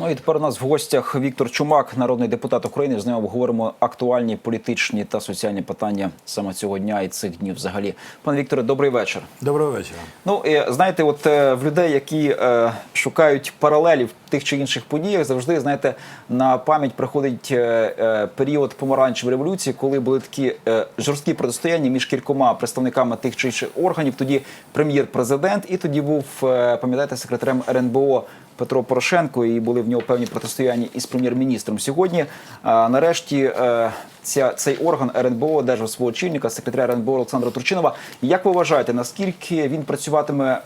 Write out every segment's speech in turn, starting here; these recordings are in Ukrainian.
Ну і тепер у нас в гостях Віктор Чумак, народний депутат України. З ним обговоримо актуальні політичні та соціальні питання саме цього дня і цих днів. Взагалі, пане Вікторе, добрий вечір. Доброго вечора. Ну і знаєте, от е, в людей, які е, шукають паралелі в тих чи інших подіях, завжди знаєте, на пам'ять приходить е, е, період помаранчевої революції, коли були такі е, жорсткі протистояння між кількома представниками тих чи інших органів. Тоді прем'єр-президент, і тоді був е, пам'ятаєте секретарем РНБО. Петро Порошенко і були в нього певні протистояння із прем'єр-міністром. Сьогодні, нарешті, е, ця, цей орган РНБО одержав свого очільника, секретаря РНБО Олександра Турчинова. Як ви вважаєте, наскільки він працюватиме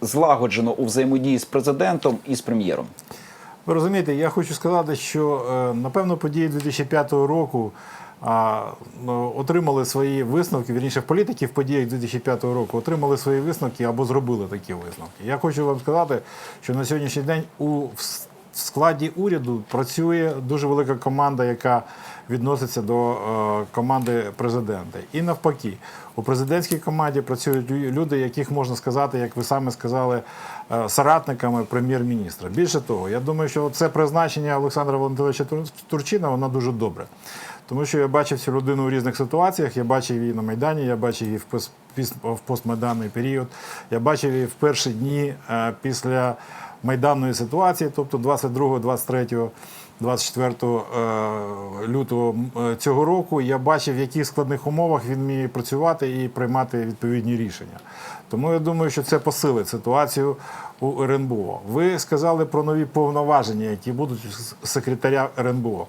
злагоджено у взаємодії з президентом і з прем'єром? Ви розумієте, я хочу сказати, що е, напевно події 2005 року отримали свої висновки, вірніше в політики в подіях 2005 року отримали свої висновки або зробили такі висновки. Я хочу вам сказати, що на сьогоднішній день у в складі уряду працює дуже велика команда, яка відноситься до е, команди президента. І навпаки, у президентській команді працюють люди, яких можна сказати, як ви самі сказали, е, соратниками прем'єр-міністра. Більше того, я думаю, що це призначення Олександра Валентиновича Тур- Турчина воно дуже добре. Тому що я бачив цю людину у різних ситуаціях. Я бачив її на Майдані, я бачив її в пос- в постмайданний період. Я бачив її в перші дні е, після майданної ситуації, тобто 22, 23, 24 е, лютого е, цього року. Я бачив, в яких складних умовах він вміє працювати і приймати відповідні рішення. Тому я думаю, що це посилить ситуацію у РНБО. Ви сказали про нові повноваження, які будуть у секретаря РНБО.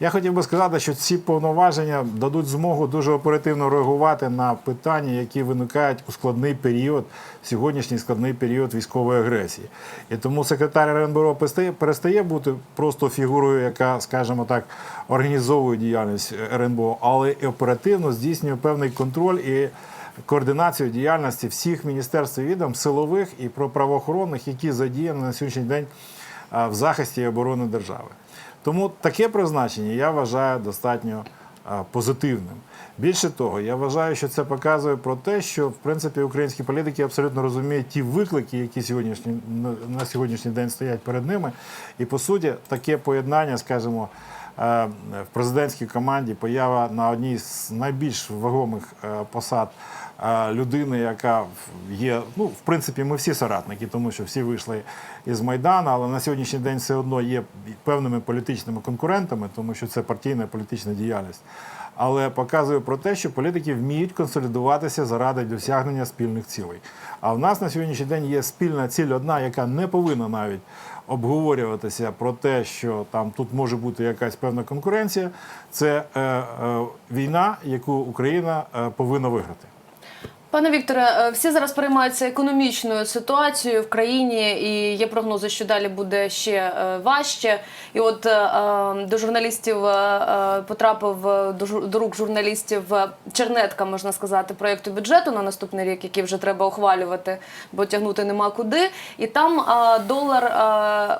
Я хотів би сказати, що ці повноваження дадуть змогу дуже оперативно реагувати на питання, які виникають у складний період, сьогоднішній складний період військової агресії. І тому секретар РНБО перестає бути просто фігурою, яка, скажімо так, організовує діяльність РНБО, але і оперативно здійснює певний контроль і координацію діяльності всіх міністерств і відомств, силових і про- правоохоронних, які задіяні на сьогоднішній день в захисті і оборони держави. Тому таке призначення я вважаю достатньо позитивним. Більше того, я вважаю, що це показує про те, що в принципі українські політики абсолютно розуміють ті виклики, які сьогоднішні на- сьогоднішній день стоять перед ними. І по суті, таке поєднання, скажімо, в президентській команді поява на одній з найбільш вагомих е, посад е, людини, яка є, ну, в принципі, ми всі соратники, тому що всі вийшли із Майдану, але на сьогоднішній день все одно є певними політичними конкурентами, тому що це партійна політична діяльність. Але показує про те, що політики вміють консолідуватися заради досягнення спільних цілей. А в нас на сьогоднішній день є спільна ціль одна, яка не повинна навіть обговорюватися про те, що там тут може бути якась певна конкуренція. Це е, е, війна, яку Україна е, повинна виграти. Пане Вікторе, е, всі зараз переймаються економічною ситуацією в країні, і є прогнози, що далі буде ще е, важче. І от е, до журналістів потрапив до рук журналістів чернетка, можна сказати, проєкту бюджету на наступний рік, який вже треба ухвалювати, бо тягнути нема куди. І там долар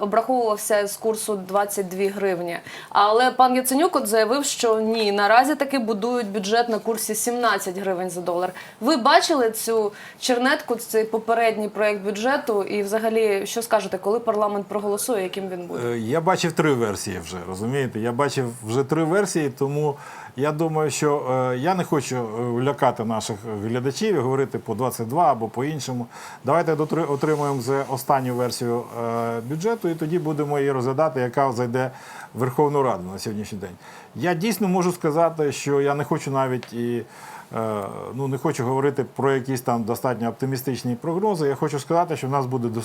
обраховувався з курсу 22 гривні. Але пан Яценюк от заявив, що ні, наразі таки будують бюджет на курсі 17 гривень за долар. Ви бачили цю чернетку, цей попередній проєкт бюджету, і взагалі що скажете, коли парламент проголосує, яким він буде? Е, Я бачив три версії вже, розумієте? Я бачив вже три версії, тому я думаю, що е, я не хочу е, лякати наших глядачів і говорити по 22 або по-іншому. Давайте дотри- отримаємо за останню версію бюджету, і тоді будемо її розглядати, яка зайде в Верховну Раду на сьогоднішній день. Я дійсно можу сказати, що я не хочу навіть і. Е, Ну, не хочу говорити про якісь там достатньо оптимістичні прогнози. Я хочу сказати, що в нас буде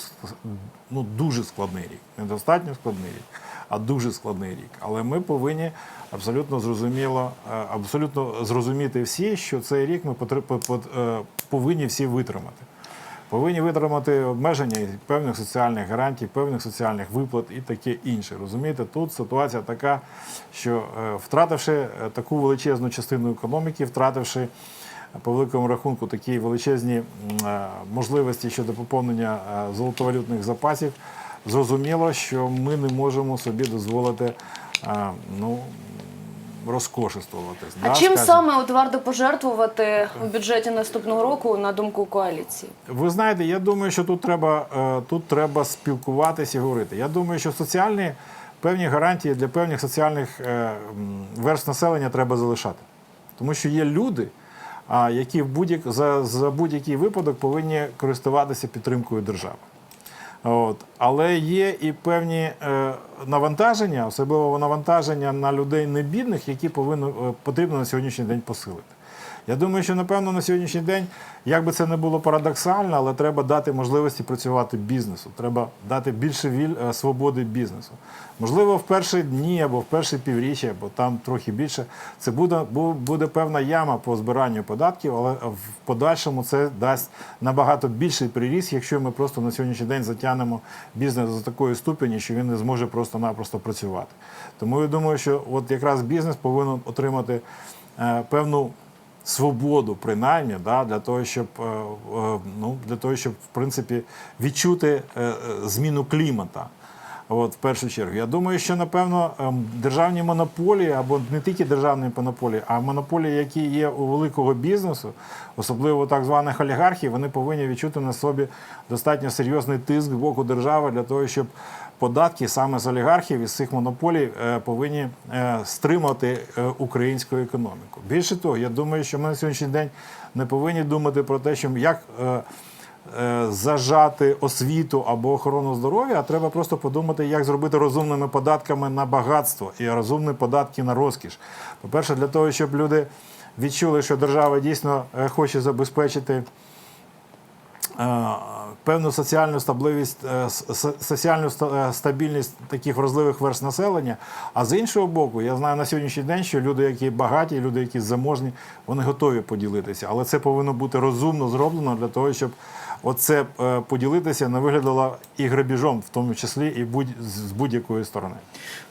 ну, дуже складний рік. Не достатньо складний рік, а дуже складний рік. Але ми повинні абсолютно зрозуміло, е, абсолютно зрозуміти всі, що цей рік ми е, повинні всі витримати. Повинні витримати обмеження і певних соціальних гарантій, певних соціальних виплат і таке інше. Розумієте, тут ситуація така, що е, втративши е, таку величезну частину економіки, втративши по великому рахунку такі величезні е, можливості щодо поповнення золотовалютних запасів, зрозуміло, що ми не можемо собі дозволити ну, розкошествувати. А да, чим скажімо. саме от варто пожертвувати у бюджеті наступного року на думку коаліції? Ви знаєте, я думаю, що тут треба, е, тут треба спілкуватися і говорити. Я думаю, що соціальні певні гарантії для певних соціальних е, м, верств населення треба залишати. Тому що є люди, а, які в будь за, за будь-який випадок повинні користуватися підтримкою держави. От. Але є і певні е, навантаження, особливо навантаження на людей небідних, які повинно, е, потрібно на сьогоднішній день посилити. Я думаю, що напевно на сьогоднішній день, як би це не було парадоксально, але треба дати можливості працювати бізнесу. Треба дати більше віль, е, свободи бізнесу. Можливо, в перші дні або в перші півріччя, або там трохи більше, це буде, буде певна яма по збиранню податків, але в подальшому це дасть набагато більший приріст, якщо ми просто на сьогоднішній день затягнемо бізнес до такої ступені, що він не зможе просто-напросто працювати. Тому я думаю, що от якраз бізнес повинен отримати е, певну свободу, принаймні, да, для того, щоб е, е, ну, для того, щоб в принципі відчути е, зміну клімата. От, в першу чергу. Я думаю, що напевно ем, державні монополії, або не тільки державні монополії, а монополії, які є у великого бізнесу, особливо так званих олігархів, вони повинні відчути на собі достатньо серйозний тиск з боку держави для того, щоб податки саме з олігархів із цих монополій е, повинні е, стримати е, українську економіку. Більше того, я думаю, що ми на сьогоднішній день не повинні думати про те, що як. зажати освіту або охорону здоров'я, а треба просто подумати, як зробити розумними податками на багатство і розумні податки на розкіш. По-перше, для того, щоб люди відчули, що держава дійсно хоче забезпечити певну соціальну стабливість, е, соціальну е, стабільність таких вразливих верст населення. А з іншого боку, я знаю на сьогоднішній день, що люди, які багаті, люди, які заможні, вони готові поділитися. Але це повинно бути розумно зроблено для того, щоб оце е, поділитися не виглядало і грабіжом, в тому числі і будь з будь-якої сторони.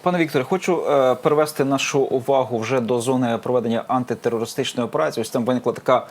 Пане Вікторе, хочу перевести нашу увагу вже до зони проведення антитерористичної операції. Ось там виникла така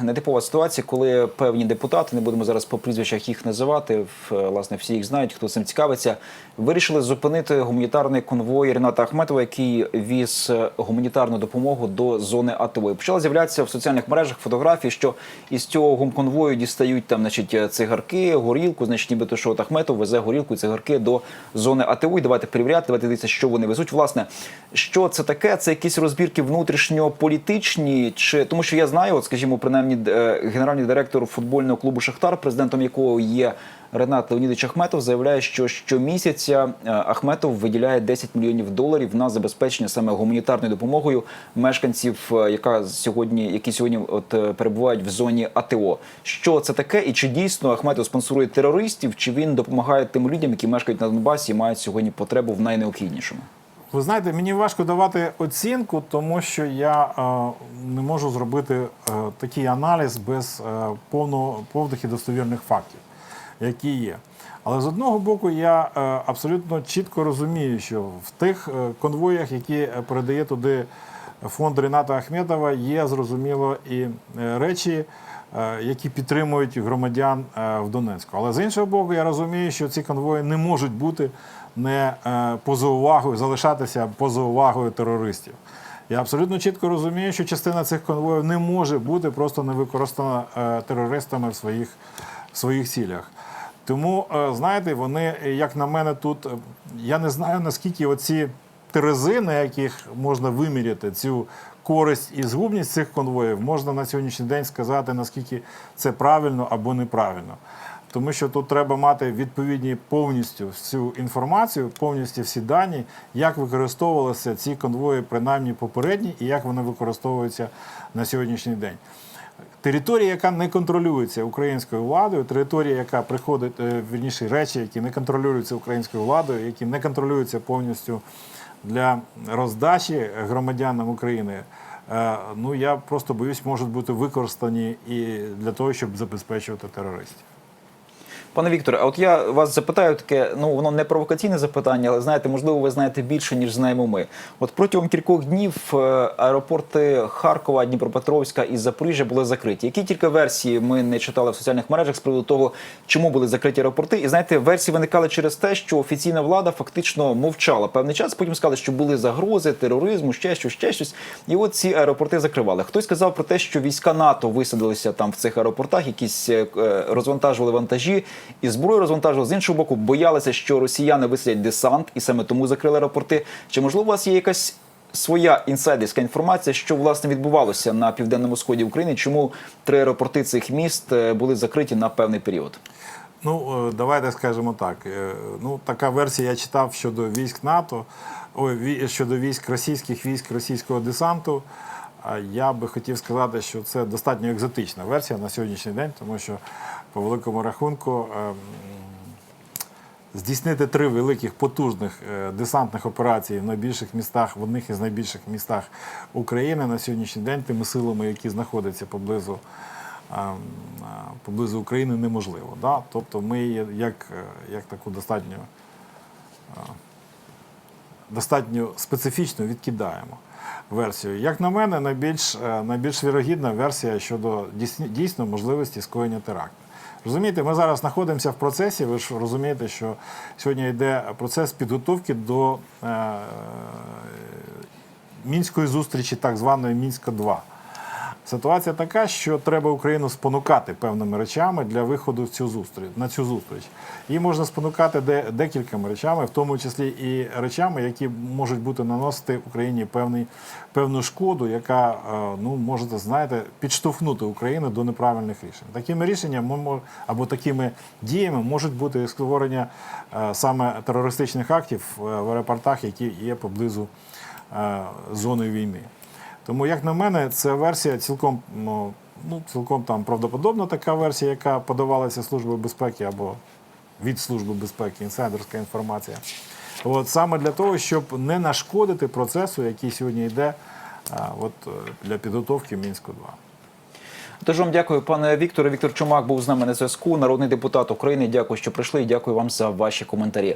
нетипова ситуація, коли певні депутати, не будемо зараз по прізвищах їх називати, е, власне, всі їх знають, хто цим цікавиться, вирішили зупинити гуманітарний конвой Рената Ахметова, який віз е, гуманітарну допомогу до зони АТО. Почала з'являтися в соціальних мережах фотографії, що із цього гумконвою дістають там, значить, е, цигарки, горілку, значить, нібито що от Ахметов везе горілку і цигарки до зони АТО. І давайте перевіряти, давайте дивитися, що вони везуть. Власне, що це таке? Це якісь розбірки внутрішньополітичні, чи тому, що я знаю, от скажімо, принаймні е, генеральний директор футбольного клубу Шахтар, президентом якого є Ренат Леонідович Ахметов, заявляє, що щомісяця е, Ахметов виділяє 10 мільйонів доларів на забезпечення саме гуманітарною допомогою мешканців, е, яка сьогодні, які сьогодні от перебувають в зоні АТО. Що це таке, і чи дійсно Ахметов спонсорує терористів, чи він допомагає тим людям, які мешкають на Донбасі і мають сьогодні потребу в найнеобхіднішому? Ви знаєте, мені важко давати оцінку, тому що я е, не можу зробити е, такий аналіз без е, повного, повних і достовірних фактів, які є. Але з одного боку, я абсолютно чітко розумію, що в тих конвоях, які передає туди фонд Рената Ахметова, є зрозуміло і речі, які підтримують громадян в Донецьку. Але з іншого боку, я розумію, що ці конвої не можуть бути не е, поза увагою, залишатися поза увагою терористів. Я абсолютно чітко розумію, що частина цих конвоїв не може бути просто не використана е, терористами в своїх, в своїх цілях. Тому, е, знаєте, вони, як на мене, тут я не знаю наскільки оці терези, на яких можна виміряти цю користь і згубність цих конвоїв, можна на сьогоднішній день сказати, наскільки це правильно або неправильно. Тому що тут треба мати відповідні повністю всю інформацію, повністю всі дані, як використовувалися ці конвої, принаймні попередні, і як вони використовуються на сьогоднішній день. Територія, яка не контролюється українською владою, територія, яка приходить, е, вірніше речі, які не контролюються українською владою, які не контролюються повністю для роздачі громадянам України. е, Ну я просто боюсь, можуть бути використані і для того, щоб забезпечувати терористів. Пане Вікторе, а от я вас запитаю таке, ну воно не провокаційне запитання, але знаєте, можливо, ви знаєте більше, ніж знаємо ми. От протягом кількох днів е, аеропорти Харкова, Дніпропетровська і Запоріжжя були закриті. Які тільки версії ми не читали в соціальних мережах з приводу того, чому були закриті аеропорти? І знаєте, версії виникали через те, що офіційна влада фактично мовчала певний час. Потім сказали, що були загрози тероризму, ще щось, ще щось. І от ці аеропорти закривали. Хтось сказав про те, що війська НАТО висадилися там в цих аеропортах, якісь е, е, розвантажували вантажі і зброю розвантажували. З іншого боку, боялися, що росіяни висадять десант, і саме тому закрили аеропорти. Чи можливо у вас є якась своя інсайдерська інформація, що власне відбувалося на південному сході України? Чому три аеропорти цих міст е, були закриті на певний період? Ну, е, давайте скажемо так. Е, Ну, така версія я читав щодо військ НАТО, ой, щодо військ російських військ російського десанту. Я би хотів сказати, що це достатньо екзотична версія на сьогоднішній день, тому що по великому рахунку ем, здійснити три великих потужних е, десантних операції в найбільших містах, в одних із найбільших містах України на сьогоднішній день тими силами, які знаходяться поблизу, ем, е, поблизу України, неможливо. Да? Тобто ми як, е, як таку достатньо, достатньо специфічно відкидаємо. Версію. Як на мене, найбільш, найбільш вірогідна версія щодо дійсно можливості скоєння теракту. Розумієте, ми зараз знаходимося в процесі. Ви ж розумієте, що сьогодні йде процес підготовки до е, мінської зустрічі, так званої Мінська 2 Ситуація така, що треба Україну спонукати певними речами для виходу в цю зустріч на цю зустріч. Її можна спонукати де, декількома речами, в тому числі і речами, які можуть бути наносити Україні певний, певну шкоду, яка е, ну можете знаєте підштовхнути Україну до неправильних рішень. Такими рішеннями ми або такими діями можуть бути створення е, саме терористичних актів е, в аеропортах, які є поблизу зони війни. Тому, як на мене, це версія цілком, ну, ну, цілком там правдоподобна така версія, яка подавалася Службою безпеки або від Служби безпеки, інсайдерська інформація. От саме для того, щоб не нашкодити процесу, який сьогодні йде а, от, е, для підготовки Мінську 2 Тож вам дякую, пане Вікторе. Віктор Чумак був з нами на зв'язку, народний депутат України. Дякую, що прийшли, і дякую вам за ваші коментарі.